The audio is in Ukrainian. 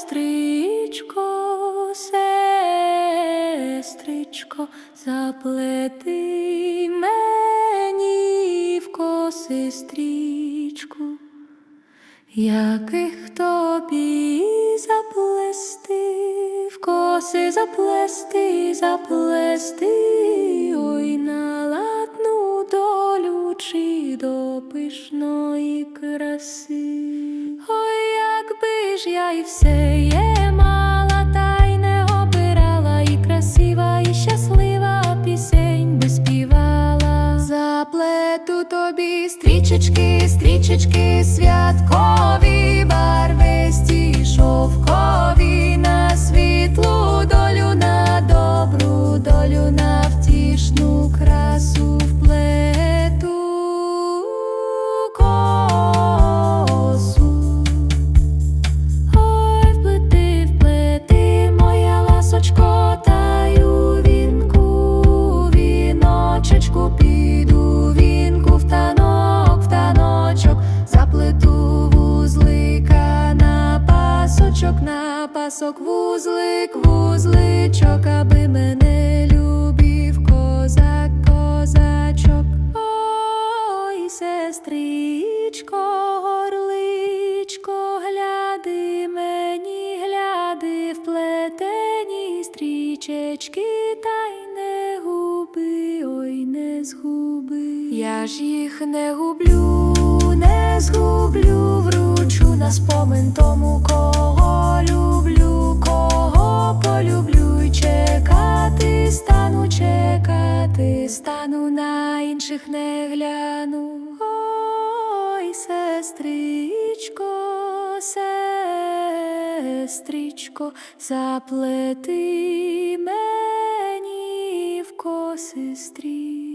сестричко, сестричко, заплети мені в коси стрічку, яких тобі заплести, в коси заплести, заплести, ой на ладну долю чи до пишної краси. Ж я і все є мала, та й не обирала, і красива, і щаслива пісень би співала. Заплету тобі стрічечки, стрічечки, святкові, пасок вузлик, вузличок, аби мене любив козак, козачок. Ой, сестричко, горличко, гляди мені, гляди в плетені стрічечки, та й не губи, ой, не згуби. Я ж їх не гублю, не згублю, вручу на спомин тому, стану, на інших не гляну. Ой, сестричко, сестричко, заплети мені в коси стрічку.